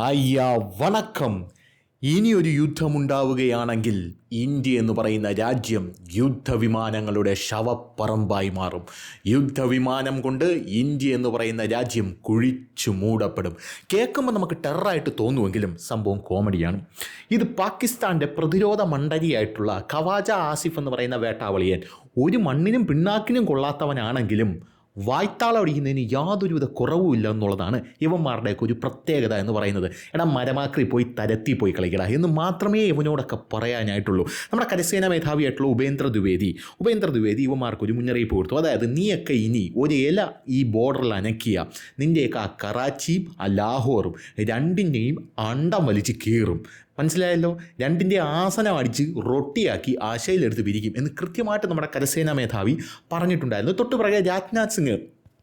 അയ്യാ വണക്കം. ഇനിയൊരു യുദ്ധമുണ്ടാവുകയാണെങ്കിൽ ഇന്ത്യ എന്ന് പറയുന്ന രാജ്യം യുദ്ധവിമാനങ്ങളുടെ ശവപ്പറമ്പായി മാറും. യുദ്ധവിമാനം കൊണ്ട് ഇന്ത്യ എന്ന് പറയുന്ന രാജ്യം കുഴിച്ചു മൂടപ്പെടും. കേൾക്കുമ്പോൾ നമുക്ക് ടെററായിട്ട് തോന്നുമെങ്കിലും സംഭവം കോമഡിയാണ്. ഇത് പാകിസ്ഥാന്റെ പ്രതിരോധ മണ്ഡലിയായിട്ടുള്ള ഖവാജ ആസിഫ് എന്ന് പറയുന്ന വേട്ടാവളിയൻ ഒരു മണ്ണിനും പിണ്ണാക്കിനും കൊള്ളാത്തവനാണെങ്കിലും വായ്ത്താളം അടിക്കുന്നതിന് യാതൊരുവിധ കുറവുമില്ല എന്നുള്ളതാണ് ഇവന്മാരുടെയൊക്കെ ഒരു പ്രത്യേകത എന്ന് പറയുന്നത്. എടാ മരമാക്രി പോയി തരത്തി പോയി കളിക്കട എന്ന് മാത്രമേ ഇവനോടൊക്കെ പറയാനായിട്ടുള്ളൂ. നമ്മുടെ കരസേന മേധാവിയായിട്ടുള്ള ഉപേന്ദ്ര ദ്വിവേദി ഉപേന്ദ്ര ദ്വിവേദി ഇവന്മാർക്ക് ഒരു മുന്നറിയിപ്പ് കൊടുത്തു. അതായത് നീയൊക്കെ ഇനി ഒരു ഇല ഈ ബോർഡറിൽ അനക്കിയ നിന്റെയൊക്കെ ആ കറാച്ചിയും ആ ലാഹോറും രണ്ടിന്റെയും അണ്ടം വലിച്ച് കീറും. മനസ്സിലായല്ലോ? രണ്ടിന്റെ ആസനം അടിച്ച് റൊട്ടിയാക്കി ആശയിലെടുത്ത് പിരിക്കും എന്ന് കൃത്യമായിട്ട് നമ്മുടെ കരസേനാ മേധാവി പറഞ്ഞിട്ടുണ്ടായിരുന്നു. തൊട്ട് പുറകെ Rajnath Singh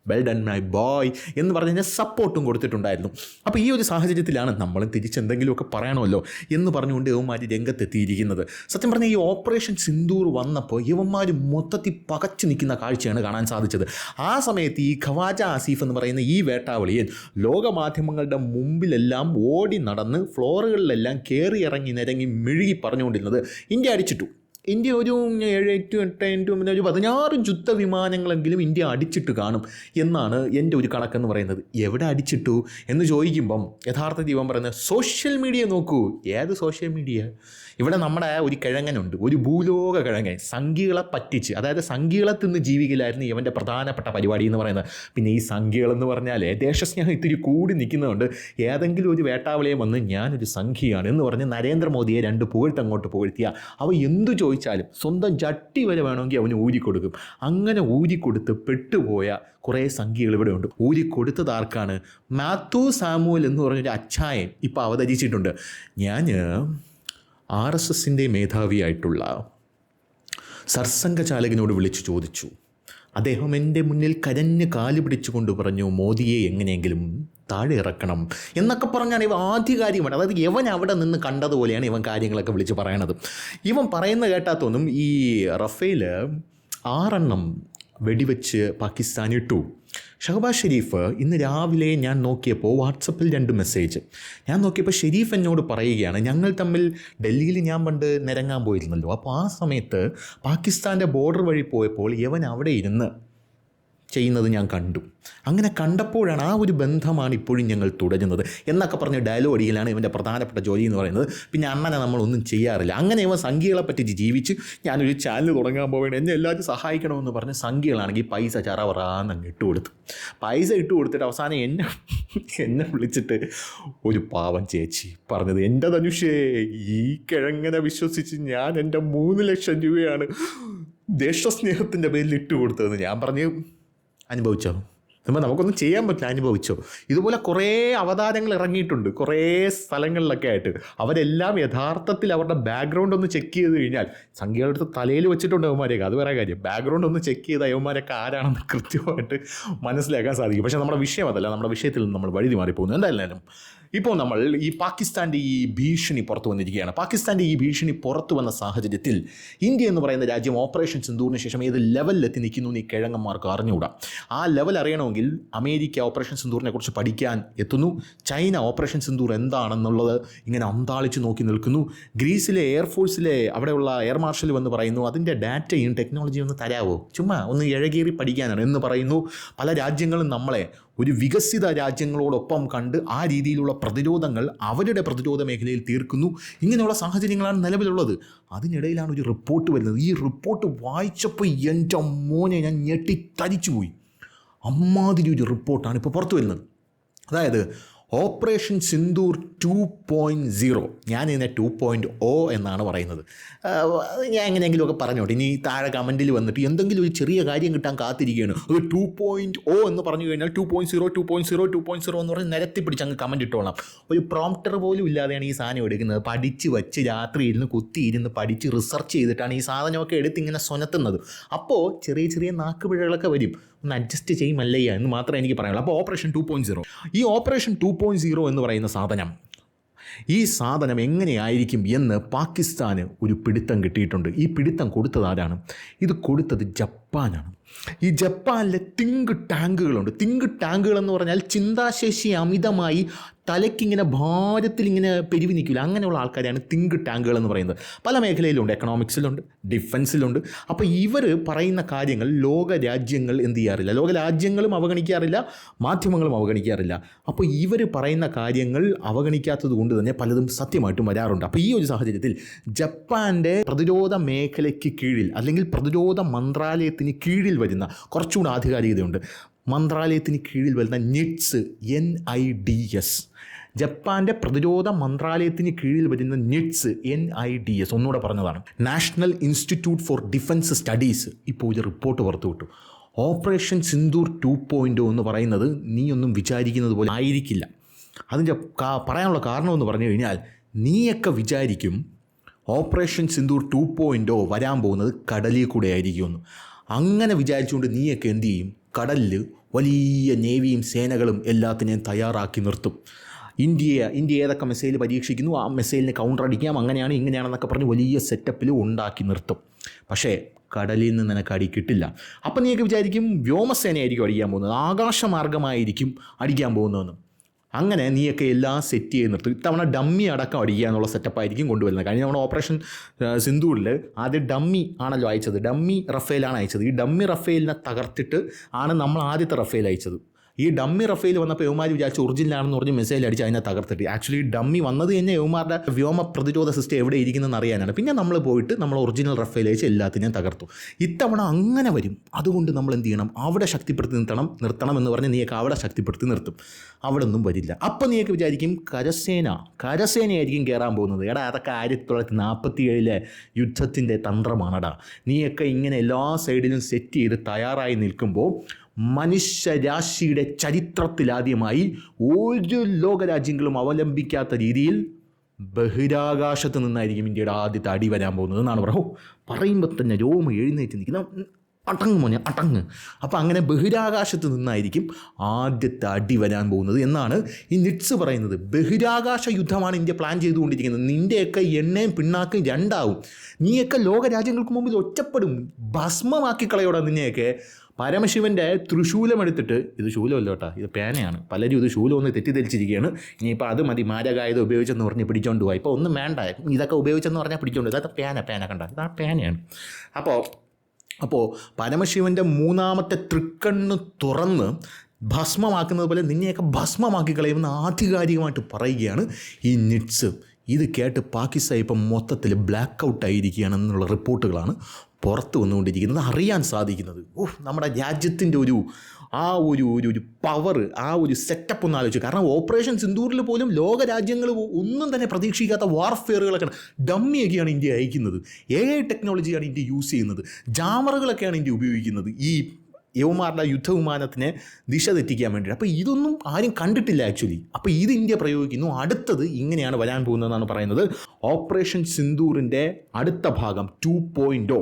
well done my boy എന്ന് പറഞ്ഞ് കഴിഞ്ഞാൽ സപ്പോർട്ടും കൊടുത്തിട്ടുണ്ടായിരുന്നു. അപ്പോൾ ഈ ഒരു സാഹചര്യത്തിലാണ് നമ്മളും തിരിച്ചെന്തെങ്കിലുമൊക്കെ പറയണമല്ലോ എന്ന് പറഞ്ഞുകൊണ്ട് ഇവന്മാർ രംഗത്തെത്തിയിരിക്കുന്നത്. സത്യം പറഞ്ഞാൽ ഈ ഓപ്പറേഷൻ സിന്ദൂർ വന്നപ്പോൾ ഇവന്മാർ മൊത്തത്തിൽ പകച്ചു നിൽക്കുന്ന കാഴ്ചയാണ് കാണാൻ സാധിച്ചത്. ആ സമയത്ത് ഈ ഖവാജ ആസീഫ് എന്ന് പറയുന്ന ഈ വേട്ടാവളിയിൽ ലോകമാധ്യമങ്ങളുടെ മുമ്പിലെല്ലാം ഓടി നടന്ന് ഫ്ലോറുകളിലെല്ലാം കയറി ഇറങ്ങി നിരങ്ങി മെഴുകി പറഞ്ഞുകൊണ്ടിരുന്നത് ഇന്ത്യ അടിച്ചിട്ടു. ഇന്ത്യ ഒരു ഏഴ് ടു എട്ട് ടു ഒരു പതിനാറ് യുദ്ധ വിമാനങ്ങളെങ്കിലും ഇന്ത്യ അടിച്ചിട്ട് കാണും എന്നാണ് എന്റെ ഒരു കണക്കെന്ന് പറയുന്നത്. എവിടെ അടിച്ചിട്ടു? എന്ന് ചോദിക്കുമ്പം യഥാർത്ഥ ദീപം പറയുന്നത് സോഷ്യൽ മീഡിയ നോക്കൂ. ഏത് സോഷ്യൽ മീഡിയ? ഇവിടെ നമ്മുടെ ഒരു കിഴങ്ങനുണ്ട് ഒരു ഭൂലോക കിഴങ്ങൻ സംഖ്യകളെ പറ്റിച്ച്. അതായത് സംഖ്യകളെ തിന്ന് ജീവിക്കലായിരുന്നു ഇവന്റെ പ്രധാനപ്പെട്ട പരിപാടി എന്ന് പറയുന്നത്. പിന്നെ ഈ സംഖ്യകൾ എന്ന് പറഞ്ഞാൽ ദേശസ്നേഹം ഇത്തിരി കൂടി നിൽക്കുന്നതുകൊണ്ട് ഏതെങ്കിലും ഒരു വേട്ടാവളിയെ വന്ന് ഞാനൊരു സംഖ്യയാണ് എന്ന് പറഞ്ഞ് നരേന്ദ്രമോദിയെ രണ്ട് പുകഴ്ത്ത് അങ്ങോട്ട് പുകഴ്ത്തിയ അവ എന്തു ചോദിച്ചാലും സ്വന്തം ജട്ടി വരെ വേണമെങ്കിൽ അവന് ഊരിക്കൊടുക്കും അങ്ങനെ ഊരിക്കൊടുത്ത് പെട്ടുപോയ കുറേ സംഖ്യകൾ ഇവിടെ ഉണ്ട്. ഊരിക്കൊടുത്തത് ആർക്കാണ്? മാത്യു സാമുവൽ എന്ന് പറഞ്ഞൊരു അച്ചായൻ ഇപ്പോൾ അവതരിച്ചിട്ടുണ്ട്. ഞാൻ ആർ എസ് എസിന്റെ മേധാവിയായിട്ടുള്ള സർസംഘചാലകനോട് വിളിച്ചു ചോദിച്ചു. അദ്ദേഹം എന്റെ മുന്നിൽ കരഞ്ഞ് കാൽ പിടിച്ചുകൊണ്ട് പറഞ്ഞു മോദിയെ എങ്ങനെയെങ്കിലും താഴെ ഇറക്കണം എന്നൊക്കെ പറഞ്ഞാണ് ഇവ ആധികാരികമാണ്. അതായത് ഇവൻ അവിടെ നിന്ന് കണ്ടതുപോലെയാണ് ഇവൻ കാര്യങ്ങളൊക്കെ വിളിച്ച് പറയണത്. ഇവൻ പറയുന്ന കേട്ടാത്തൊന്നും ഈ റഫേൽ ആറെണ്ണം വെടിവെച്ച് പാകിസ്ഥാൻ ഇട്ടു. ഷഹബാസ് ഷെരീഫ് ഇന്ന് രാവിലെ ഞാൻ നോക്കിയപ്പോൾ വാട്സപ്പിൽ രണ്ട് മെസ്സേജ്. ഞാൻ നോക്കിയപ്പോൾ ഷെരീഫ് എന്നോട് പറയുകയാണ് ഞങ്ങൾ തമ്മിൽ ഡൽഹിയിൽ ഞാൻ പണ്ട് നിരങ്ങാൻ പോയിരുന്നല്ലോ. അപ്പോൾ ആ സമയത്ത് പാകിസ്ഥാന്റെ ബോർഡർ വഴി പോയപ്പോൾ ഇവൻ അവിടെ ഇരുന്ന് ചെയ്യുന്നത് ഞാൻ കണ്ടു. അങ്ങനെ കണ്ടപ്പോഴാണ് ആ ഒരു ബന്ധമാണ് ഇപ്പോഴും ഞങ്ങൾ തുടരുന്നത്. എന്നൊക്കെ പറഞ്ഞ ഡയലോഗ് അടിയിലാണ് ഇവന്റെ പ്രധാനപ്പെട്ട ജോലി എന്ന് പറയുന്നത്. പിന്നെ അണ്ണനെ നമ്മളൊന്നും ചെയ്യാറില്ല. അങ്ങനെ ഇവൻ സംഖ്യകളെ പറ്റി ജീവിച്ച്. ഞാനൊരു ചാനൽ തുടങ്ങാൻ പോവുകയാണ് എന്നെ എല്ലാവരും സഹായിക്കണമെന്ന് പറഞ്ഞ് സംഖ്യകളാണെങ്കിൽ പൈസ ചറവറാന്ന് അങ്ങ് ഇട്ട് കൊടുത്തു. പൈസ ഇട്ട് കൊടുത്തിട്ട് അവസാനം എന്നെ എന്നെ വിളിച്ചിട്ട് ഒരു പാവം ചേച്ചി പറഞ്ഞത് എന്റെ ധനുഷേ ഈ കിഴങ്ങനെ വിശ്വസിച്ച് ഞാൻ എന്റെ മൂന്ന് ലക്ഷം രൂപയാണ് ദേശസ്നേഹത്തിന്റെ പേരിൽ ഇട്ട് കൊടുത്തതെന്ന് ഞാൻ പറഞ്ഞു. അനുഭവിച്ചോ? നമ്മൾ നമുക്കൊന്നും ചെയ്യാൻ പറ്റില്ല അനുഭവിച്ചോ? ഇതുപോലെ കുറേ അവതാരങ്ങൾ ഇറങ്ങിയിട്ടുണ്ട് കുറേ സ്ഥലങ്ങളിലൊക്കെ ആയിട്ട്. അവരെല്ലാം യഥാർത്ഥത്തിൽ അവരുടെ ബാക്ക്ഗ്രൗണ്ട് ഒന്ന് ചെക്ക് ചെയ്ത് കഴിഞ്ഞാൽ സംഖ്യയുടെ അടുത്ത് തലയിൽ വെച്ചിട്ടുണ്ട് അവന്മാരെയൊക്കെ. അത് വേറെ കാര്യം. ബാക്ക്ഗ്രൗണ്ട് ഒന്ന് ചെക്ക് ചെയ്ത് അവന്മാരൊക്കെ ആരാണെന്ന് കൃത്യമായിട്ട് മനസ്സിലാക്കാൻ സാധിക്കും. പക്ഷേ നമ്മുടെ വിഷയം അതല്ല. നമ്മുടെ വിഷയത്തിൽ നിന്ന് നമ്മൾ വഴുതി മാറിപ്പോകുന്നു എന്തായാലും ഇപ്പോൾ നമ്മൾ ഈ പാകിസ്ഥാന്റെ ഈ ഭീഷണി പുറത്തു വന്നിരിക്കുകയാണ്. പാകിസ്ഥാന്റെ ഈ ഭീഷണി പുറത്തു വന്ന സാഹചര്യത്തിൽ ഇന്ത്യ എന്ന് പറയുന്ന രാജ്യം ഓപ്പറേഷൻ സിന്ദൂറിന് ശേഷം ഏത് ലെവലിലെത്തി നിൽക്കുന്നു ഈ കിഴങ്ങന്മാർക്ക് അറിഞ്ഞുകൂടാ. ആ ലെവൽ അറിയണമെങ്കിൽ അമേരിക്ക ഓപ്പറേഷൻ സിന്ദൂറിനെ കുറിച്ച് പഠിക്കാൻ എത്തുന്നു. ചൈന ഓപ്പറേഷൻ സിന്ദൂർ എന്താണെന്നുള്ളത് ഇങ്ങനെ അന്താളിച്ച് നോക്കി നിൽക്കുന്നു. ഗ്രീസിലെ എയർഫോഴ്സിലെ അവിടെയുള്ള എയർ മാർഷൽ വന്ന് പറയുന്നു അതിന്റെ ഡാറ്റയും ടെക്നോളജിയും ഒന്ന് തരാവോ? ചുമ്മാ ഒന്ന് ഇഴകേറി പഠിക്കാനാണ് എന്ന് പറയുന്നു. പല രാജ്യങ്ങളും നമ്മളെ ഒരു വികസിത രാജ്യങ്ങളോടൊപ്പം കണ്ട് ആ രീതിയിലുള്ള പ്രതിരോധങ്ങൾ അവരുടെ പ്രതിരോധ മേഖലയിൽ തീർക്കുന്നു. ഇങ്ങനെയുള്ള സാഹചര്യങ്ങളാണ് നിലവിലുള്ളത്. അതിനിടയിലാണ് ഒരു റിപ്പോർട്ട് വരുന്നത്. ഈ റിപ്പോർട്ട് വായിച്ചപ്പോൾ എന്റെ മോനെ ഞാൻ ഞെട്ടിത്തരിച്ചു പോയി അമ്മാതിരി ഒരു റിപ്പോർട്ടാണ് ഇപ്പോൾ പുറത്തു വരുന്നത്. അതായത് operation Sindoor two point zero. ഞാൻ ഇതിനെ ടു പോയിന്റ് ഒ എന്നാണ് പറയുന്നത്. ഞാൻ എങ്ങനെയെങ്കിലുമൊക്കെ പറഞ്ഞോട്ടെ. ഇനി താഴെ കമന്റിൽ വന്നിട്ട് എന്തെങ്കിലും ഒരു ചെറിയ കാര്യം കിട്ടാൻ കാത്തിരിക്കുകയാണ്. അത് ടു പോയിന്റ് ഒ എന്ന് പറഞ്ഞു കഴിഞ്ഞാൽ two point zero two point zero two point zero എന്ന് പറഞ്ഞ് നിരത്തി പിടിച്ച് അങ്ങ് കമന്റ് ഇട്ടോളാം. ഒരു പ്രോംപ്റ്റർ പോലും ഇല്ലാതെയാണ് ഈ സാധനം എടുക്കുന്നത്. പഠിച്ച് വച്ച് രാത്രി ഇരുന്ന് കുത്തി ഇരുന്ന് പഠിച്ച് റിസർച്ച് ചെയ്തിട്ടാണ് ഈ സാധനമൊക്കെ എടുത്ത് ഇങ്ങനെ സ്വനത്തുന്നത്. അപ്പോൾ ചെറിയ ചെറിയ നാക്കുപിഴകളൊക്കെ വരും. ഒന്ന് അഡ്ജസ്റ്റ് ചെയ്യുമല്ലയ്യ എന്ന് മാത്രമേ എനിക്ക് പറയാനുള്ളൂ. അപ്പോൾ ഓപ്പറേഷൻ ടു പോയിന്റ് സീറോ ഈ ഓപ്പറേഷൻ ടു പോയിന്റ് സീറോ എന്ന് പറയുന്ന സാധനം ഈ സാധനം എങ്ങനെയായിരിക്കും എന്ന് പാകിസ്ഥാന് ഒരു പിടുത്തം കിട്ടിയിട്ടുണ്ട്. ഈ പിടുത്തം കൊടുത്തത് ആരാണ്? ഇത് കൊടുത്തത് ജപ്പാനാണ്. ഈ ജപ്പാനിലെ തിങ്ക് ടാങ്കുകളുണ്ട്. തിങ്ക് ടാങ്കുകൾ എന്ന് പറഞ്ഞാൽ ചിന്താശേഷി അമിതമായി തലയ്ക്കിങ്ങനെ ഭാരത്തിൽ ഇങ്ങനെ പെരുവി നിൽക്കില്ല. അങ്ങനെയുള്ള ആൾക്കാരെയാണ് തിങ്ക് ടാങ്കുകൾ എന്ന് പറയുന്നത്. പല മേഖലയിലുണ്ട്. എക്കണോമിക്സിലുണ്ട് ഡിഫൻസിലുണ്ട്. അപ്പോൾ ഇവർ പറയുന്ന കാര്യങ്ങൾ ലോക രാജ്യങ്ങൾ എന്ത് ചെയ്യാറില്ല. ലോക രാജ്യങ്ങളും അവഗണിക്കാറില്ല മാധ്യമങ്ങളും അവഗണിക്കാറില്ല. അപ്പോൾ ഇവർ പറയുന്ന കാര്യങ്ങൾ അവഗണിക്കാത്തത് കൊണ്ട് തന്നെ പലതും സത്യമായിട്ടും വരാറുണ്ട്. അപ്പോൾ ഈ ഒരു സാഹചര്യത്തിൽ ജപ്പാന്റെ പ്രതിരോധ മേഖലയ്ക്ക് കീഴിൽ അല്ലെങ്കിൽ പ്രതിരോധ മന്ത്രാലയത്തിന് കീഴിൽ വരുന്ന കുറച്ചുകൂടി ആധികാരികതയുണ്ട്. മന്ത്രാലയത്തിന് കീഴിൽ വരുന്ന nits N I D S ജപ്പാന്റെ പ്രതിരോധ മന്ത്രാലയത്തിന് കീഴിൽ വരുന്ന nits N I D S ഒന്നുകൂടെ പറഞ്ഞതാണ്. National institute for defence studies. ഇപ്പോൾ ഒരു റിപ്പോർട്ട് പുറത്തുവിട്ടു ഓപ്പറേഷൻ സിന്ദൂർ ടു പോയിന്റ് എന്ന് പറയുന്നത് നീ ഒന്നും വിചാരിക്കുന്നത് പോലെ ആയിരിക്കില്ല. അതിന്റെ പറയാനുള്ള കാരണമെന്ന് പറഞ്ഞു കഴിഞ്ഞാൽ നീയൊക്കെ വിചാരിക്കും ഓപ്പറേഷൻ സിന്ദൂർ ടു പോയിന്റ് വരാൻ പോകുന്നത് കടലിൽ കൂടെ ആയിരിക്കുമെന്ന്. അങ്ങനെ വിചാരിച്ചുകൊണ്ട് നീയൊക്കെ എന്തു ചെയ്യും? കടലിൽ വലിയ നേവിയും സേനകളും എല്ലാത്തിനെയും തയ്യാറാക്കി നിർത്തും. ഇന്ത്യയെ ഇന്ത്യ ഏതൊക്കെ മിസൈൽ പരീക്ഷിക്കുന്നു ആ മിസൈലിന് കൗണ്ടർ അടിക്കാം അങ്ങനെയാണ് ഇങ്ങനെയാണെന്നൊക്കെ പറഞ്ഞ് വലിയ സെറ്റപ്പിൽ ഉണ്ടാക്കി നിർത്തും. പക്ഷേ കടലിൽ നിന്ന് നിനക്ക് അടി കിട്ടില്ല. അപ്പം നീയൊക്കെ വിചാരിക്കും വ്യോമസേനയായിരിക്കും അടിക്കാൻ പോകുന്നത് ആകാശമാർഗമായിരിക്കും അടിക്കാൻ പോകുന്നതെന്ന്. അങ്ങനെ നീയൊക്കെ എല്ലാം സെറ്റ് ചെയ്ത് നിർത്തും. ഇത്തവണ ഡമ്മി അടക്കം അടിക്കുക എന്നുള്ള സെറ്റപ്പായിരിക്കും കൊണ്ടുവരുന്നത്. കഴിഞ്ഞ നമ്മുടെ ഓപ്പറേഷൻ സിന്ധുവിൽ ആദ്യം ഡമ്മി ആണല്ലോ അയച്ചത്. ഡമ്മി റഫേലാണ് അയച്ചത്. ഈ ഡമ്മി റഫേലിനെ തകർത്തിട്ട് ആണ് നമ്മൾ ആദ്യത്തെ റഫേൽ അയച്ചത്. ഈ ഡമ്മി റഫേൽ വന്നപ്പോൾ യവമാർ വിചാരിച്ച് ഒറിജിനലാണെന്ന് പറഞ്ഞ് മിസൈൽ അടിച്ച് അതിനെ തകർത്തിട്ട്. ആക്ച്വലി ഡമ്മി വന്നത് തന്നെ യവമാരുടെ വ്യോമ പ്രതിരോധ സിസ്റ്റം എവിടെ ഇരിക്കുന്നതെന്ന് അറിയാനാണ്. പിന്നെ നമ്മൾ പോയിട്ട് നമ്മൾ ഒറിജിനൽ റഫേൽ അയച്ച് എല്ലാത്തിനെയും തകർത്തു. ഇത്തവണ അങ്ങനെ വരും. അതുകൊണ്ട് നമ്മൾ എന്ത് ചെയ്യണം? അവിടെ ശക്തിപ്പെടുത്തി നിർത്തണം. നിർത്തണം എന്ന് പറഞ്ഞ് നീയൊക്കെ അവിടെ ശക്തിപ്പെടുത്തി നിർത്തും. അവിടെ ഒന്നും വരില്ല. അപ്പം നീയൊക്കെ വിചാരിക്കും കരസേന. കരസേനയായിരിക്കും കയറാൻ പോകുന്നത്. എടാ അതൊക്കെ ആയിരത്തി തൊള്ളായിരത്തി നാൽപ്പത്തി ഏഴിലെ യുദ്ധത്തിന്റെ തന്ത്രമാണടാ. നീയൊക്കെ ഇങ്ങനെ എല്ലാ സൈഡിലും സെറ്റ് ചെയ്ത് തയ്യാറായി നിൽക്കുമ്പോൾ മനുഷ്യരാശിയുടെ ചരിത്രത്തിലാദ്യമായി ഒരു ലോകരാജ്യങ്ങളും അവലംബിക്കാത്ത രീതിയിൽ ബഹിരാകാശത്ത് നിന്നായിരിക്കും ഇന്ത്യയുടെ ആദ്യത്തെ അടി വരാൻ പോകുന്നത് എന്നാണ് പറയോ പറയുമ്പോൾ തന്നെ രോമ എഴുന്നേറ്റ് നിൽക്കുന്ന അടങ്ങ് മോനെ അടങ്ങ്. അപ്പോൾ അങ്ങനെ ബഹിരാകാശത്ത് നിന്നായിരിക്കും ആദ്യത്തെ അടി വരാൻ പോകുന്നത് എന്നാണ് ഈ നിറ്റ്സ് പറയുന്നത്. ബഹിരാകാശ യുദ്ധമാണ് ഇന്ത്യ പ്ലാൻ ചെയ്തുകൊണ്ടിരിക്കുന്നത്. നിന്റെയൊക്കെ എണ്ണയും പിണ്ണാക്കും രണ്ടാവും. നീയൊക്കെ ലോകരാജ്യങ്ങൾക്ക് മുമ്പിൽ ഒറ്റപ്പെടും. ഭസ്മമാക്കി കളയോടാ നിന്നെയൊക്കെ പരമശിവന്റെ തൃശൂലം എടുത്തിട്ട് ഇത് ശൂലമല്ല കേട്ടോ ഇത് പേനയാണ്. പലരും ഇത് ശൂലം ഒന്ന് തെറ്റിദ്ധരിച്ചിരിക്കുകയാണ്. ഇനിയിപ്പോൾ അത് മതി മാരകായത് ഉപയോഗിച്ചെന്ന് പറഞ്ഞ് പിടിച്ചോണ്ട് പോകാം ഇപ്പോൾ ഒന്നും വേണ്ട ഇതൊക്കെ ഉപയോഗിച്ചെന്ന് പറഞ്ഞാൽ പിടിച്ചോണ്ട്. ഇതാ പേന പേന കണ്ട ഇതാ പേനയാണ്. അപ്പോൾ അപ്പോൾ പരമശിവന്റെ മൂന്നാമത്തെ തൃക്കണ്ണ് തുറന്ന് ഭസ്മമാക്കുന്നത് പോലെ നിന്നെയൊക്കെ ഭസ്മമാക്കി കളയുമെന്ന് ആധികാരികമായിട്ട് പറയുകയാണ് ഈ നിറ്റ്സ് ഇത് കേട്ട് പാകിസ്ഥാൻ ഇപ്പം മൊത്തത്തിൽ ബ്ലാക്ക് ഔട്ട് ആയിരിക്കുകയാണെന്നുള്ള റിപ്പോർട്ടുകളാണ് പുറത്ത് വന്നുകൊണ്ടിരിക്കുന്നത് അറിയാൻ സാധിക്കുന്നത്. ഓഹ് നമ്മുടെ രാജ്യത്തിന്റെ ഒരു ആ ഒരു ഒരു ഒരു പവർ ആ ഒരു സെറ്റപ്പ് ഒന്ന് ആലോചിച്ചു. കാരണം ഓപ്പറേഷൻ സിന്ദൂരിൽ പോലും ലോക രാജ്യങ്ങൾ ഒന്നും തന്നെ പ്രതീക്ഷിക്കാത്ത വാർഫെയറുകളൊക്കെയാണ് ഡമ്മിയൊക്കെയാണ് ഇന്ത്യ അയക്കുന്നത്. എ ഐ ടെക്നോളജിയാണ് ഇന്ത്യ യൂസ് ചെയ്യുന്നത്. ജാമറുകളൊക്കെയാണ് ഇന്ത്യ ഉപയോഗിക്കുന്നത്. ഈ യവമാരുടെ യുദ്ധവിമാനത്തിനെ ദിശ തെറ്റിക്കാൻ വേണ്ടിയിട്ട്. അപ്പോൾ ഇതൊന്നും ആരും കണ്ടിട്ടില്ല ആക്ച്വലി അപ്പോൾ ഇത് ഇന്ത്യ പ്രയോഗിക്കുന്നു. അടുത്തത് ഇങ്ങനെയാണ് വരാൻ പോകുന്നതെന്നാണ് പറയുന്നത്. ഓപ്പറേഷൻ സിന്ദൂറിന്റെ അടുത്ത ഭാഗം ടു പോയിന്റോ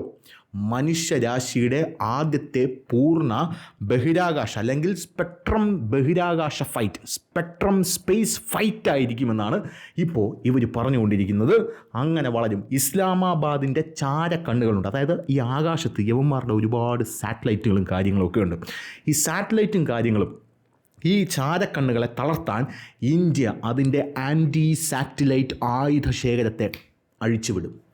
മനുഷ്യരാശിയുടെ ആദ്യത്തെ പൂർണ ബഹിരാകാശ അല്ലെങ്കിൽ സ്പെക്ട്രം ബഹിരാകാശ ഫൈറ്റ് സ്പെക്ട്രം സ്പേസ് ഫൈറ്റ് ആയിരിക്കുമെന്നാണ് ഇപ്പോൾ ഇവർ പറഞ്ഞുകൊണ്ടിരിക്കുന്നത്. അങ്ങനെ വളരും. ഇസ്ലാമാബാദിന്റെ ചാരക്കണ്ണുകളുണ്ട്. അതായത് ഈ ആകാശത്ത് യവന്മാരുടെ ഒരുപാട് സാറ്റലൈറ്റുകളും കാര്യങ്ങളൊക്കെ ഉണ്ട്. ഈ സാറ്റലൈറ്റും കാര്യങ്ങളും ഈ ചാരക്കണ്ണുകളെ തളർത്താൻ ഇന്ത്യ അതിന്റെ ആന്റി സാറ്റലൈറ്റ് ആയുധ ശേഖരത്തെ അഴിച്ചുവിടും.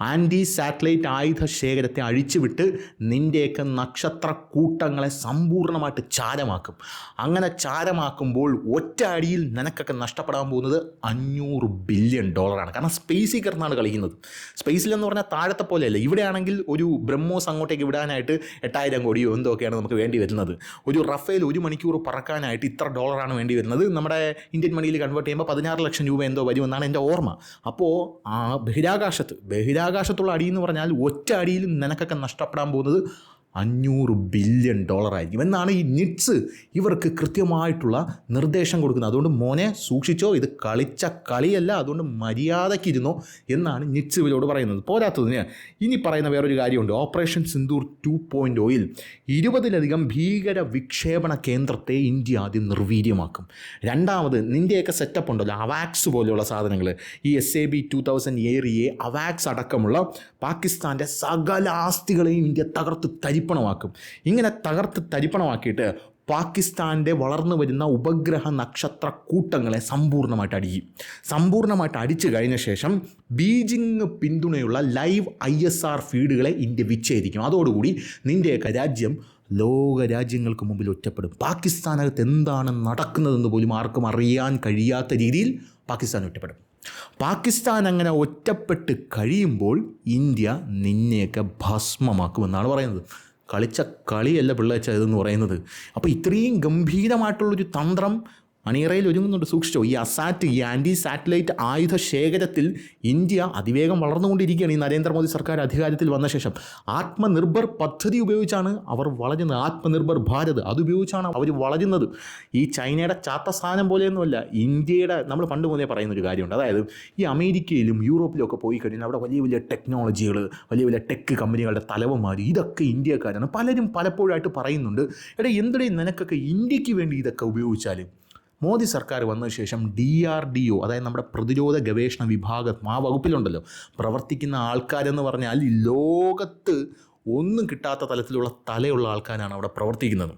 ആന്റി സാറ്റലൈറ്റ് ആയുധ ശേഖരത്തെ അഴിച്ചുവിട്ട് നിന്റെയൊക്കെ നക്ഷത്ര കൂട്ടങ്ങളെ സമ്പൂർണമായിട്ട് ചാരമാക്കും. അങ്ങനെ ചാരമാക്കുമ്പോൾ ഒറ്റ അടിയിൽ നിനക്കൊക്കെ നഷ്ടപ്പെടാൻ പോകുന്നത് അഞ്ഞൂറ് ബില്യൺ ഡോളറാണ്. കാരണം സ്പേസിൽ കിടന്നാണ് കളിക്കുന്നത് സ്പേസിലെന്ന് പറഞ്ഞാൽ താഴത്തെ പോലെയല്ല. ഇവിടെയാണെങ്കിൽ ഒരു ബ്രഹ്മോസ് അങ്ങോട്ടേക്ക് വിടാനായിട്ട് എട്ടായിരം കോടിയോ എന്തൊക്കെയാണ് നമുക്ക് വേണ്ടി വരുന്നത്. ഒരു റഫേൽ ഒരു മണിക്കൂർ പറക്കാനായിട്ട് ഇത്ര ഡോളറാണ് വേണ്ടി വരുന്നത്. നമ്മുടെ ഇന്ത്യൻ മണിയിൽ കൺവേർട്ട് ചെയ്യുമ്പോൾ പതിനാറ് ലക്ഷം രൂപ എന്തോ വരുമെന്നാണ് എന്റെ ഓർമ്മ. അപ്പോൾ ആ ബഹിരാകാശത്ത് ബഹിരാകാശത്തുള്ള അടി എന്ന് പറഞ്ഞാൽ ഒറ്റ അടിയിൽ നിനക്കൊക്കെ നഷ്ടപ്പെടാൻ പോകുന്നത് അഞ്ഞൂറ് ബില്യൺ ഡോളർ ആയിരിക്കും. എന്നാണ് ഈ നിറ്റ്സ് ഇവർക്ക് കൃത്യമായിട്ടുള്ള നിർദ്ദേശം കൊടുക്കുന്നത്. അതുകൊണ്ട് മോനെ സൂക്ഷിച്ചോ ഇത് കളിച്ച കളിയല്ല അതുകൊണ്ട് മര്യാദയ്ക്കിരുന്നോ എന്നാണ് നിറ്റ്സ് ഇവരോട് പറയുന്നത്. പോരാത്തതിന് ഇനി പറയുന്ന വേറൊരു കാര്യമുണ്ട്. Operation Sindoor two point oil ഇരുപതിലധികം ഭീകര വിക്ഷേപണ കേന്ദ്രത്തെ ഇന്ത്യ ആദ്യം നിർവീര്യമാക്കും. രണ്ടാമത് നിന്റെയൊക്കെ സെറ്റപ്പ് ഉണ്ടല്ലോ അവാക്സ് പോലെയുള്ള സാധനങ്ങൾ. ഈ S A B two thousand Erieye AVAX അടക്കമുള്ള പാകിസ്ഥാന്റെ സകല ആസ്തികളെയും ഇന്ത്യ തകർത്ത് തരി തരിപ്പണമാക്കും. ഇങ്ങനെ തകർത്ത് തരിപ്പണമാക്കിയിട്ട് പാകിസ്ഥാന്റെ വളർന്നു വരുന്ന ഉപഗ്രഹ നക്ഷത്ര കൂട്ടങ്ങളെ സമ്പൂർണമായിട്ട് അടിക്കും സമ്പൂർണമായിട്ട് അടിച്ചു കഴിഞ്ഞ ശേഷം ബീജിംഗ് പിന്തുണയുള്ള ലൈവ് ഐ എസ് ആർ ഫീഡുകളെ ഇന്ത്യ വിച്ഛേദിക്കും. അതോടുകൂടി നിന്റെയൊക്കെ രാജ്യം ലോക രാജ്യങ്ങൾക്ക് മുമ്പിൽ ഒറ്റപ്പെടും. പാകിസ്ഥാനകത്ത് എന്താണ് നടക്കുന്നതെന്ന് പോലും ആർക്കും അറിയാൻ കഴിയാത്ത രീതിയിൽ പാകിസ്ഥാൻ ഒറ്റപ്പെടും. പാകിസ്ഥാൻ അങ്ങനെ ഒറ്റപ്പെട്ട് കഴിയുമ്പോൾ ഇന്ത്യ നിന്നെയൊക്കെ ഭസ്മമാക്കുമെന്നാണ് പറയുന്നത്. കളിച്ച കളിയല്ല പിള്ളേച്ച ഇതെന്ന് പറയുന്നത്. അപ്പോൾ ഇത്രയും ഗംഭീരമായിട്ടുള്ളൊരു തന്ത്രം അണിയറയിൽ ഒരുങ്ങുന്നുണ്ട്. സൂക്ഷിച്ചോ ഈ അസാറ്റ് ഈ ആന്റി സാറ്റലൈറ്റ് ആയുധ ശേഖരത്തിൽ ഇന്ത്യ അതിവേഗം വളർന്നുകൊണ്ടിരിക്കുകയാണ്. ഈ നരേന്ദ്രമോദി സർക്കാർ അധികാരത്തിൽ വന്ന ശേഷം ആത്മനിർഭർ പദ്ധതി ഉപയോഗിച്ചാണ് അവർ വളരുന്നത് ആത്മനിർഭർ ഭാരത് അതുപയോഗിച്ചാണ് അവർ വളരുന്നത് ഈ ചൈനയുടെ ചാത്ത സാധനം പോലെയൊന്നുമല്ല ഇന്ത്യയുടെ നമ്മൾ പണ്ട് മുതലേ പറയുന്ന ഒരു കാര്യമുണ്ട്. അതായത് ഈ അമേരിക്കയിലും യൂറോപ്പിലും ഒക്കെ പോയി കഴിഞ്ഞാൽ അവിടെ വലിയ വലിയ ടെക്നോളജികൾ വലിയ വലിയ ടെക് കമ്പനികളുടെ തലവന്മാർ ഇതൊക്കെ ഇന്ത്യക്കാരാണ്. പലരും പലപ്പോഴായിട്ട് പറയുന്നുണ്ട് എടാ എന്തിടേ നിനക്കൊക്കെ ഇന്ത്യയ്ക്ക് വേണ്ടി ഇതൊക്കെ ഉപയോഗിച്ചാൽ മോദി സർക്കാർ വന്ന ശേഷം ഡി ആർ ഡി ഒ അതായത് നമ്മുടെ പ്രതിരോധ ഗവേഷണ വിഭാഗം ആ വകുപ്പിലുണ്ടല്ലോ പ്രവർത്തിക്കുന്ന ആൾക്കാരെന്ന് പറഞ്ഞാൽ ലോകത്ത് ഒന്നും കിട്ടാത്ത തലത്തിലുള്ള തലയുള്ള ആൾക്കാരാണ് അവിടെ പ്രവർത്തിക്കുന്നത്.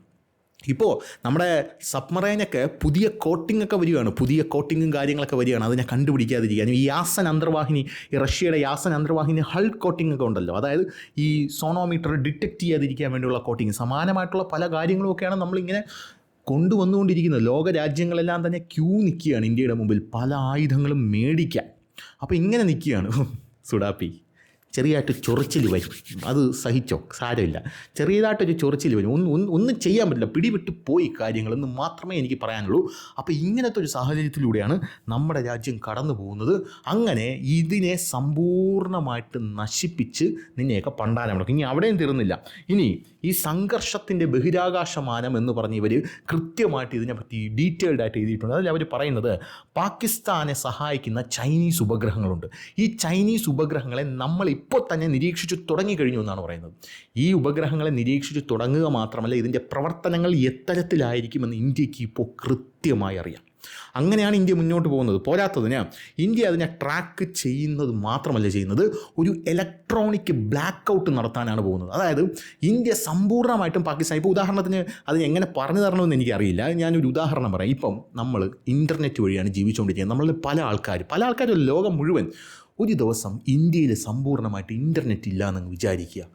ഇപ്പോൾ നമ്മുടെ സബ്മറൈനൊക്കെ പുതിയ കോട്ടിംഗ് ഒക്കെ വരികയാണ് പുതിയ കോട്ടിങ്ങും കാര്യങ്ങളൊക്കെ വരികയാണ് അതിനെ കണ്ടുപിടിക്കാതിരിക്കാനും ഈ യാസൻ അന്തർവാഹിനി ഈ റഷ്യയുടെ യാസൻ അന്തർവാഹിനി ഹൾ കോട്ടിംഗ് ഒക്കെ ഉണ്ടല്ലോ അതായത് ഈ സോണോമീറ്റർ ഡിറ്റക്റ്റ് ചെയ്യാതിരിക്കാൻ വേണ്ടിയുള്ള കോട്ടിങ്. സമാനമായിട്ടുള്ള പല കാര്യങ്ങളും ഒക്കെയാണ് നമ്മളിങ്ങനെ കൊണ്ടുവന്നുകൊണ്ടിരിക്കുന്നത്. ലോക രാജ്യങ്ങളെല്ലാം തന്നെ ക്യൂ നിൽക്കുകയാണ് ഇന്ത്യയുടെ മുമ്പിൽ. പല ആയുധങ്ങളും മേടിക്കാൻ. അപ്പോൾ ഇങ്ങനെ നിൽക്കുകയാണ്. സുഡാപ്പി. ചെറിയതായിട്ട് ചൊറിച്ചിൽ വരും. അത് സഹിച്ചോ? സാരമില്ല. ചെറിയതായിട്ടൊരു ചൊറിച്ചിൽ വരും. ഒന്നും ഒന്നും ചെയ്യാൻ പറ്റില്ല. പിടിവിട്ട് പോയി കാര്യങ്ങളെന്ന് മാത്രമേ എനിക്ക് പറയാനുള്ളൂ. അപ്പോൾ ഇങ്ങനത്തെ ഒരു സാഹചര്യത്തിലൂടെയാണ് നമ്മുടെ രാജ്യം കടന്നു പോകുന്നത്. അങ്ങനെ ഇതിനെ സമ്പൂർണമായിട്ട് നശിപ്പിച്ച് നിന്നെയൊക്കെ പണ്ടാനം മുടക്കും ഇനി അവിടെയും തീർന്നില്ല. ഇനി ഈ സംഘർഷത്തിന്റെ ബഹിരാകാശമാനം എന്ന് പറഞ്ഞ് ഇവർ കൃത്യമായിട്ട് ഇതിനെപ്പറ്റി ഡീറ്റെയിൽഡ് ആയിട്ട് എഴുതിയിട്ടുണ്ട്. അതിൽ അവർ പറയുന്നത് പാകിസ്ഥാനെ സഹായിക്കുന്ന ചൈനീസ് ഉപഗ്രഹങ്ങളുണ്ട്. ഈ ചൈനീസ് ഉപഗ്രഹങ്ങളെ നമ്മൾ ഇപ്പോൾ തന്നെ നിരീക്ഷിച്ചു തുടങ്ങിക്കഴിഞ്ഞു എന്നാണ് പറയുന്നത്. ഈ ഉപഗ്രഹങ്ങളെ നിരീക്ഷിച്ചു തുടങ്ങുക മാത്രമല്ല ഇതിന്റെ പ്രവർത്തനങ്ങൾ എത്തരത്തിലായിരിക്കുമെന്ന് ഇന്ത്യയ്ക്ക് ഇപ്പോൾ കൃത്യമായി അറിയാം. അങ്ങനെയാണ് ഇന്ത്യ മുന്നോട്ട് പോകുന്നത്. പോരാത്തതിന് ഇന്ത്യ അതിനെ ട്രാക്ക് ചെയ്യുന്നത് മാത്രമല്ല ചെയ്യുന്നത് ഒരു ഇലക്ട്രോണിക് ബ്ലാക്ക് ഔട്ട് നടത്താനാണ് പോകുന്നത്. അതായത് ഇന്ത്യ സമ്പൂർണമായിട്ടും പാകിസ്ഥാൻ ഇപ്പോൾ ഉദാഹരണത്തിന് അത് എങ്ങനെ പറഞ്ഞു തരണമെന്ന് എനിക്കറിയില്ല. ഞാനൊരു ഉദാഹരണം പറയാം. ഇപ്പം നമ്മൾ ഇന്റർനെറ്റ് വഴിയാണ് ജീവിച്ചുകൊണ്ടിരിക്കുന്നത്. നമ്മളിൽ പല ആൾക്കാർ പല ആൾക്കാരും ലോകം മുഴുവൻ ഒരു ദിവസം ഇന്ത്യയിൽ സമ്പൂർണമായിട്ട് ഇന്റർനെറ്റ് ഇല്ല എന്നങ്ങ് വിചാരിക്കുക.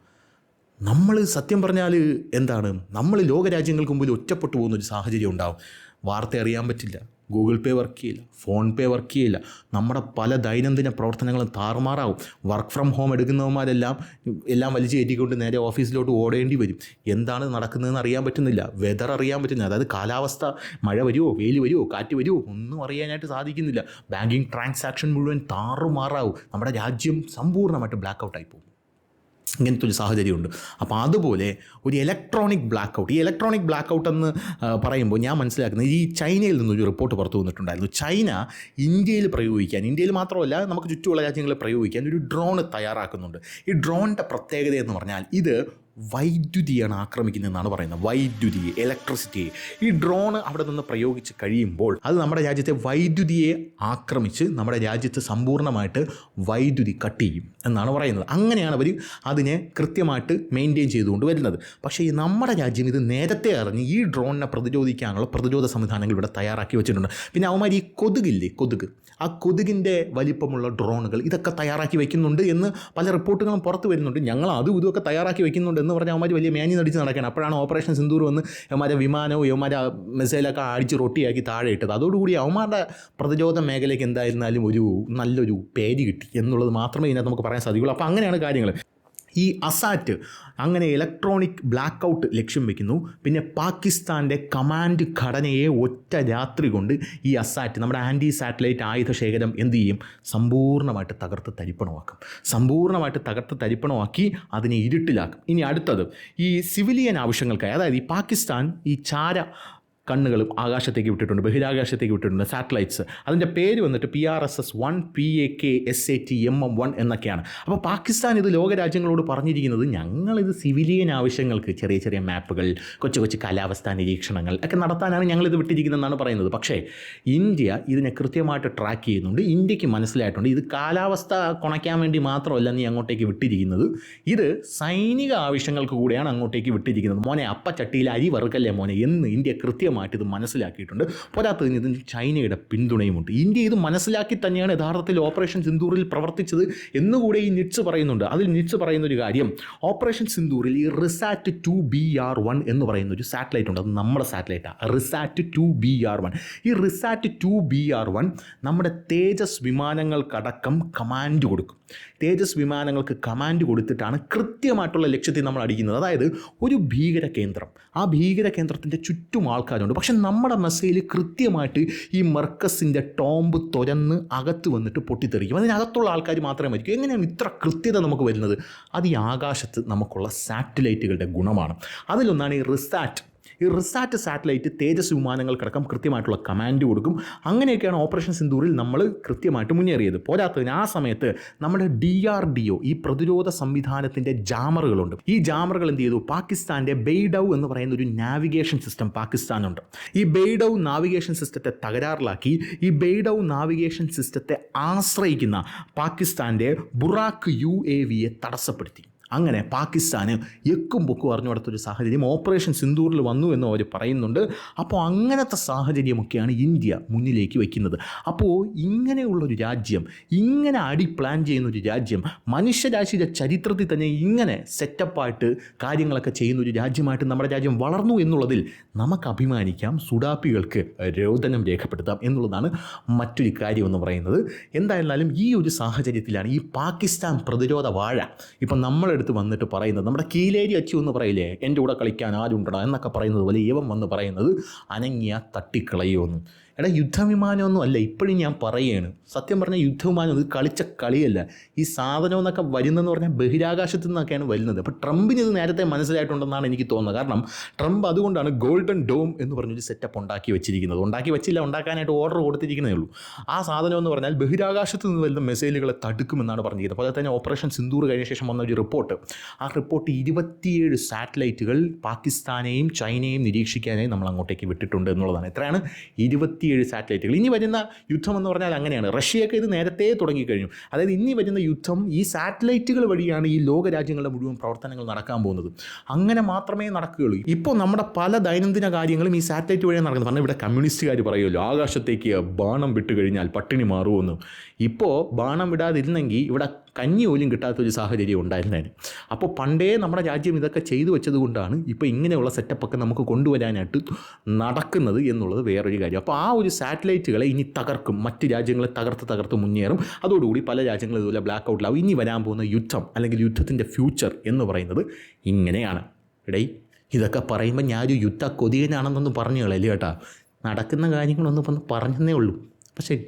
നമ്മൾ സത്യം പറഞ്ഞാൽ എന്താണ്? നമ്മൾ ലോകരാജ്യങ്ങൾക്ക് മുമ്പിൽ ഒറ്റപ്പെട്ടു പോകുന്ന ഒരു സാഹചര്യം ഉണ്ടാവും. വാർത്ത അറിയാൻ പറ്റില്ല. ഗൂഗിൾ പേ വർക്ക് ചെയ്യില്ല ഫോൺ പേ വർക്ക് ചെയ്യില്ല. നമ്മുടെ പല ദൈനംദിന പ്രവർത്തനങ്ങളും താറുമാറാവും. വർക്ക് ഫ്രം ഹോം എടുക്കുന്നവന്മാരെല്ലാം എല്ലാം വലിച്ചു കയറ്റിക്കൊണ്ട് നേരെ ഓഫീസിലോട്ട് ഓടേണ്ടി വരും. എന്താണ് നടക്കുന്നതെന്ന് അറിയാൻ പറ്റുന്നില്ല. വെതർ അറിയാൻ പറ്റുന്നില്ല. അതായത് കാലാവസ്ഥ മഴ വരുമോ വെയിൽ വരുമോ കാറ്റ് വരുമോ ഒന്നും അറിയാനായിട്ട് സാധിക്കുന്നില്ല. ബാങ്കിങ് ട്രാൻസാക്ഷൻ മുഴുവൻ താറുമാറാവും. നമ്മുടെ രാജ്യം സമ്പൂർണമായിട്ട് ബ്ലാക്ക് ഔട്ടായി പോകും. ഇങ്ങനത്തെ ഒരു സാഹചര്യമുണ്ട്. അപ്പോൾ അതുപോലെ ഒരു ഇലക്ട്രോണിക് ബ്ലാക്ക് ഔട്ട് ഈ ഇലക്ട്രോണിക് ബ്ലാക്ക് ഔട്ട് എന്ന് പറയുമ്പോൾ ഞാൻ മനസ്സിലാക്കുന്നത് ഈ ചൈനയിൽ നിന്ന് ഒരു റിപ്പോർട്ട് പുറത്തു വന്നിട്ടുണ്ടായിരുന്നു. ചൈന ഇന്ത്യയിൽ പ്രയോഗിക്കാൻ ഇന്ത്യയിൽ മാത്രമല്ല നമുക്ക് ചുറ്റുമുള്ള രാജ്യങ്ങളിൽ പ്രയോഗിക്കാൻ ഒരു ഡ്രോൺ തയ്യാറാക്കുന്നുണ്ട്. ഈ ഡ്രോണിന്റെ പ്രത്യേകത എന്ന് പറഞ്ഞാൽ ഇത് വൈദ്യുതിയാണ് ആക്രമിക്കുന്നതെന്നാണ് പറയുന്നത്. വൈദ്യുതി ഇലക്ട്രിസിറ്റി ഈ ഡ്രോൺ അവിടെ നിന്ന് പ്രയോഗിച്ച് കഴിയുമ്പോൾ അത് നമ്മുടെ രാജ്യത്തെ വൈദ്യുതിയെ ആക്രമിച്ച് നമ്മുടെ രാജ്യത്ത് സമ്പൂർണമായിട്ട് വൈദ്യുതി കട്ട് ചെയ്യും. എന്നാണ് പറയുന്നത്. അങ്ങനെയാണ് അവർ അതിനെ കൃത്യമായിട്ട് മെയിന്റെയിൻ ചെയ്തുകൊണ്ട് വരുന്നത്. പക്ഷേ ഈ നമ്മുടെ രാജ്യം ഇത് നേരത്തെ അറിഞ്ഞ് ഈ ഡ്രോണിനെ പ്രതിരോധിക്കാനുള്ള പ്രതിരോധ സംവിധാനങ്ങൾ ഇവിടെ തയ്യാറാക്കി വെച്ചിട്ടുണ്ട്. പിന്നെ അവന്മാർ ഈ കൊതുകില്ലേ? കൊതുക്. ആ കൊതുകിന്റെ വലിപ്പമുള്ള ഡ്രോണുകൾ ഇതൊക്കെ തയ്യാറാക്കി വെക്കുന്നുണ്ട് എന്ന് പല റിപ്പോർട്ടുകളും പുറത്ത് വരുന്നുണ്ട്. ഞങ്ങൾ അതും ഇതുമൊക്കെ തയ്യാറാക്കി വെക്കുന്നുണ്ട് എന്ന് പറഞ്ഞാൽ അവന്മാർ വലിയ മേനി നടിച്ച് നടക്കുകയാണ്. അപ്പോഴാണ് ഓപ്പറേഷൻ സിന്ദൂർ വന്ന് അവന്മാരെ വിമാനവും അവന്മാരെ മിസൈലൊക്കെ അടിച്ച് റൊട്ടിയാക്കി താഴെ ഇട്ടത്. അതോടുകൂടി അവന്മാരുടെ പ്രതിരോധ മേഖലയ്ക്ക് എന്തായിരുന്നാലും ഒരു നല്ലൊരു പേര് കിട്ടി എന്നുള്ളത് മാത്രമേ ഇതിനകത്ത് നമുക്ക് പറയാൻ സാധിക്കുള്ളൂ. അപ്പോൾ അങ്ങനെയാണ് കാര്യങ്ങൾ ഈ അസാറ്റ് അങ്ങനെ ഇലക്ട്രോണിക് ബ്ലാക്ക് ഔട്ട് ലക്ഷ്യം വെക്കുന്നു. പിന്നെ പാകിസ്ഥാന്റെ കമാൻഡ് ഘടനയെ ഒറ്റ രാത്രി കൊണ്ട് ഈ അസാറ്റ് നമ്മുടെ ആന്റി സാറ്റലൈറ്റ് ആയുധ ശേഖരം എന്ത് ചെയ്യും? സമ്പൂർണമായിട്ട് തകർത്ത് തരിപ്പണമാക്കും. സമ്പൂർണമായിട്ട് തകർത്ത് തരിപ്പണമാക്കി അതിനെ ഇരുട്ടിലാക്കും. ഇനി അടുത്തത് ഈ സിവിലിയൻ ആവശ്യങ്ങൾക്കായി അതായത് ഈ പാകിസ്ഥാൻ ഈ ചാര കണ്ണുകളും ആകാശത്തേക്ക് വിട്ടിട്ടുണ്ട് ബഹിരാകാശത്തേക്ക് വിട്ടിട്ടുണ്ട് സാറ്റലൈറ്റ്സ് അതിന്റെ പേര് വന്നിട്ട് P R S S one P A K S A T M M one എന്നൊക്കെയാണ്. അപ്പോൾ പാകിസ്ഥാൻ ഇത് ലോകരാജ്യങ്ങളോട് പറഞ്ഞിരിക്കുന്നത് ഞങ്ങളിത് സിവിലിയൻ ആവശ്യങ്ങൾക്ക് ചെറിയ ചെറിയ മാപ്പുകൾ കൊച്ചു കൊച്ചു കാലാവസ്ഥാ നിരീക്ഷണങ്ങൾ ഒക്കെ നടത്താനാണ് ഞങ്ങളിത് വിട്ടിരിക്കുന്നതെന്നാണ് പറയുന്നത്. പക്ഷേ ഇന്ത്യ ഇതിനെ കൃത്യമായിട്ട് ട്രാക്ക് ചെയ്യുന്നുണ്ട്. ഇന്ത്യയ്ക്ക് മനസ്സിലായിട്ടുണ്ട് ഇത് കാലാവസ്ഥ കുണയ്ക്കാൻ വേണ്ടി മാത്രമല്ല നീ അങ്ങോട്ടേക്ക് വിട്ടിരിക്കുന്നത്. ഇത് സൈനിക ആവശ്യങ്ങൾക്ക് കൂടെയാണ് അങ്ങോട്ടേക്ക് വിട്ടിരിക്കുന്നത്. മോനെ അപ്പച്ചട്ടിയിൽ അരി വറുക്കല്ലേ മോനെ? എന്ന് ഇന്ത്യ കൃത്യമായിട്ട് ഇത് മനസ്സിലാക്കിയിട്ടുണ്ട് പോരാത്തതിന് ഇതിന് ചൈനയുടെ പിന്തുണയുമുണ്ട്. ഇന്ത്യ ഇത് മനസ്സിലാക്കി തന്നെയാണ് യഥാർത്ഥത്തിൽ ഓപ്പറേഷൻ സിന്ദൂറിൽ പ്രവർത്തിച്ചത് എന്നുകൂടെ ഈ നിറ്റ്സ് പറയുന്നുണ്ട്. അതിൽ നിറ്റ്സ് പറയുന്ന ഒരു കാര്യം ഓപ്പറേഷൻ സിന്ദൂറിൽ ഈ RISAT two B R one എന്ന് പറയുന്ന ഒരു സാറ്റലൈറ്റ് ഉണ്ട്. അത് നമ്മുടെ സാറ്റലൈറ്റാണ് RISAT two B R one. ഈ RISAT two B R one നമ്മുടെ തേജസ് വിമാനങ്ങൾക്കടക്കം കമാൻഡ് കൊടുക്കും. തേജസ് വിമാനങ്ങൾക്ക് കമാൻഡ് കൊടുത്തിട്ടാണ് കൃത്യമായിട്ടുള്ള ലക്ഷ്യത്തിൽ നമ്മൾ അടിക്കുന്നത്. അതായത് ഒരു ഭീകര കേന്ദ്രം. ആ ഭീകര കേന്ദ്രത്തിന്റെ ചുറ്റും ആൾക്കാരുണ്ട്. പക്ഷെ നമ്മുടെ മെസ്സേജിൽ കൃത്യമായിട്ട് ഈ മർക്കസിന്റെ ടോംബ് തുരന്ന് അകത്ത് വന്നിട്ട് പൊട്ടിത്തെറിക്കും. അതിനകത്തുള്ള ആൾക്കാർ മാത്രമേ മരിക്കൂ. എങ്ങനെയാണ് ഇത്ര കൃത്യത നമുക്ക് വരുന്നത്? അത് ഈ ആകാശത്ത് നമുക്കുള്ള സാറ്റലൈറ്റുകളുടെ ഗുണമാണ്. അതിലൊന്നാണ് ഈ റിസാറ്റ്. ഈ റിസാറ്റ് സാറ്റലൈറ്റ് തേജസ് വിമാനങ്ങൾക്കടക്കം കൃത്യമായിട്ടുള്ള കമാൻഡ് കൊടുക്കും. അങ്ങനെയൊക്കെയാണ് ഓപ്പറേഷൻ സിന്ദൂറിൽ നമ്മൾ കൃത്യമായിട്ട് മുന്നേറിയത്. പോരാത്തതിന് ആ സമയത്ത് നമ്മുടെ ഡി ആർ ഡി ഒ ഈ പ്രതിരോധ സംവിധാനത്തിന്റെ ജാമറുകളുണ്ട്. ഈ ജാമറുകൾ എന്ത് ചെയ്തു? പാകിസ്ഥാന്റെ ബെയ്ഡൌ എന്ന് പറയുന്ന ഒരു നാവിഗേഷൻ സിസ്റ്റം പാകിസ്ഥാനുണ്ട്. ഈ ബെയ്ഡൌ നാവിഗേഷൻ സിസ്റ്റത്തെ തകരാറിലാക്കി ഈ ബെയ്ഡൌ നാവിഗേഷൻ സിസ്റ്റത്തെ ആശ്രയിക്കുന്ന പാകിസ്ഥാന്റെ ബുറാക്ക് യു എ വിയെ തടസ്സപ്പെടുത്തി. അങ്ങനെ പാകിസ്ഥാന് എക്കും പൊക്കും അറിഞ്ഞു കൊടുത്തൊരു സാഹചര്യം ഓപ്പറേഷൻ സിന്ദൂറിൽ വന്നു എന്ന് അവർ പറയുന്നുണ്ട്. അപ്പോൾ അങ്ങനത്തെ സാഹചര്യമൊക്കെയാണ് ഇന്ത്യ മുന്നിലേക്ക് വയ്ക്കുന്നത്. അപ്പോൾ ഇങ്ങനെയുള്ളൊരു രാജ്യം ഇങ്ങനെ അടി പ്ലാൻ ചെയ്യുന്നൊരു രാജ്യം മനുഷ്യരാശിയുടെ ചരിത്രത്തിൽ തന്നെ ഇങ്ങനെ സെറ്റപ്പായിട്ട് കാര്യങ്ങളൊക്കെ ചെയ്യുന്ന ഒരു രാജ്യമായിട്ട് നമ്മുടെ രാജ്യം വളർന്നു എന്നുള്ളതിൽ നമുക്ക് അഭിമാനിക്കാം. സുഡാപ്പികൾക്ക് രോദനം രേഖപ്പെടുത്താം എന്നുള്ളതാണ് മറ്റൊരു കാര്യമെന്ന് പറയുന്നത്. എന്തായിരുന്നാലും ഈ ഒരു സാഹചര്യത്തിലാണ് ഈ പാകിസ്ഥാൻ പ്രതിരോധ വാഴ. ഇപ്പം നമ്മളെടുത്ത് വന്നിട്ട് പറയുന്നത് നമ്മുടെ കീലേരി അച്ചു എന്ന് പറയില്ലേ? എന്റെ കൂടെ കളിക്കാൻ ആരുണ്ടടാ? എന്നൊക്കെ പറയുന്നത് പോലെ ഇവൻ വന്ന് പറയുന്നത് അനങ്ങിയ തട്ടിക്കളയുമെന്ന്. എടാ യുദ്ധവിമാനമൊന്നും അല്ല ഇപ്പോഴും ഞാൻ പറയുകയാണ് സത്യം പറഞ്ഞാൽ യുദ്ധവിമാനം ഇത് കളിച്ച കളിയല്ല. ഈ സാധനം എന്നൊക്കെ വരുന്നതെന്ന് പറഞ്ഞാൽ ബഹിരാകാശത്തു നിന്നൊക്കെയാണ് വരുന്നത്. അപ്പോൾ ട്രംപിന് ഇത് നേരത്തെ മനസ്സിലായിട്ടുണ്ടെന്നാണ് എനിക്ക് തോന്നുന്നത്. കാരണം ട്രംപ് അതുകൊണ്ടാണ് ഗോൾഡൻ ഡോം എന്ന് പറഞ്ഞൊരു സെറ്റപ്പ് ഉണ്ടാക്കി വെച്ചിരിക്കുന്നത്. ഉണ്ടാക്കി വെച്ചില്ല ഉണ്ടാക്കാനായിട്ട് ഓർഡർ കൊടുത്തിരിക്കുന്നേ ഉള്ളൂ. ആ സാധനം എന്ന് പറഞ്ഞാൽ ബഹിരാകാശത്ത് നിന്ന് വരുന്ന മെസ്സേജുകളെ തടുക്കുമെന്നാണ് പറഞ്ഞിരിക്കുന്നത്. അതുപോലെ തന്നെ ഓപ്പറേഷൻ സിന്ദൂർ കഴിഞ്ഞ ശേഷം വന്ന ഒരു റിപ്പോർട്ട് ആ റിപ്പോർട്ട് ഇരുപത്തിയേഴ് സാറ്റലൈറ്റുകൾ പാകിസ്ഥാനെയും ചൈനയെയും നിരീക്ഷിക്കാനായി നമ്മൾ അങ്ങോട്ടേക്ക് വിട്ടിട്ടുണ്ട് എന്നുള്ളതാണ്. എത്രയാണ് ഇരുപത്തിയേഴ് സാറ്റലൈറ്റുകൾ. ഇനി വരുന്ന യുദ്ധം എന്ന് പറഞ്ഞാൽ അങ്ങനെയാണ്. റഷ്യയൊക്കെ ഇത് നേരത്തെ തുടങ്ങിക്കഴിഞ്ഞു. അതായത് ഇനി വരുന്ന യുദ്ധം ഈ സാറ്റലൈറ്റുകൾ വഴിയാണ് ഈ ലോക രാജ്യങ്ങളുടെ മുഴുവൻ പ്രവർത്തനങ്ങൾ നടക്കാൻ പോകുന്നത്. അങ്ങനെ മാത്രമേ നടക്കുകയുള്ളൂ. ഇപ്പോൾ നമ്മുടെ പല ദൈനംദിന കാര്യങ്ങളും ഈ സാറ്റലൈറ്റ് വഴിയാണ് നടക്കുന്നത്. പറഞ്ഞാൽ ഇവിടെ കമ്മ്യൂണിസ്റ്റുകാർ പറയുമല്ലോ ആകാശത്തേക്ക് ബാണം വിട്ട് കഴിഞ്ഞാൽ പട്ടിണി മാറുമെന്ന്. ഇപ്പോൾ ബാണം വിടാതിരുന്നെങ്കിൽ ഇവിടെ കഞ്ഞി പോലും കിട്ടാത്തൊരു സാഹചര്യം ഉണ്ടായിരുന്നതിന് അപ്പോൾ പണ്ടേ നമ്മുടെ രാജ്യം ഇതൊക്കെ ചെയ്തു വെച്ചത് കൊണ്ടാണ് ഇപ്പോൾ ഇങ്ങനെയുള്ള സെറ്റപ്പൊക്കെ നമുക്ക് കൊണ്ടുവരാനായിട്ട് നടക്കുന്നത് എന്നുള്ളത് വേറൊരു കാര്യം. അപ്പോൾ ആ ഒരു സാറ്റലൈറ്റുകളെ ഇനി തകർക്കും. മറ്റ് രാജ്യങ്ങളെ തകർത്ത് തകർത്ത് മുന്നേറും. അതോടുകൂടി പല രാജ്യങ്ങളും ഇതുപോലെ ബ്ലാക്ക് ഔട്ടിലാവും ഇനി വരാൻ പോകുന്ന യുദ്ധം അല്ലെങ്കിൽ യുദ്ധത്തിന്റെ ഫ്യൂച്ചർ എന്ന് പറയുന്നത് ഇങ്ങനെയാണ്. ഇടയി ഇതൊക്കെ പറയുമ്പോൾ ഞാനൊരു യുദ്ധ കൊതികനാണെന്നൊന്നും പറഞ്ഞു കളയല്ലേ കേട്ടാ. നടക്കുന്ന കാര്യങ്ങളൊന്നും ഇപ്പം പറഞ്ഞതേ ഉള്ളൂ. ശരി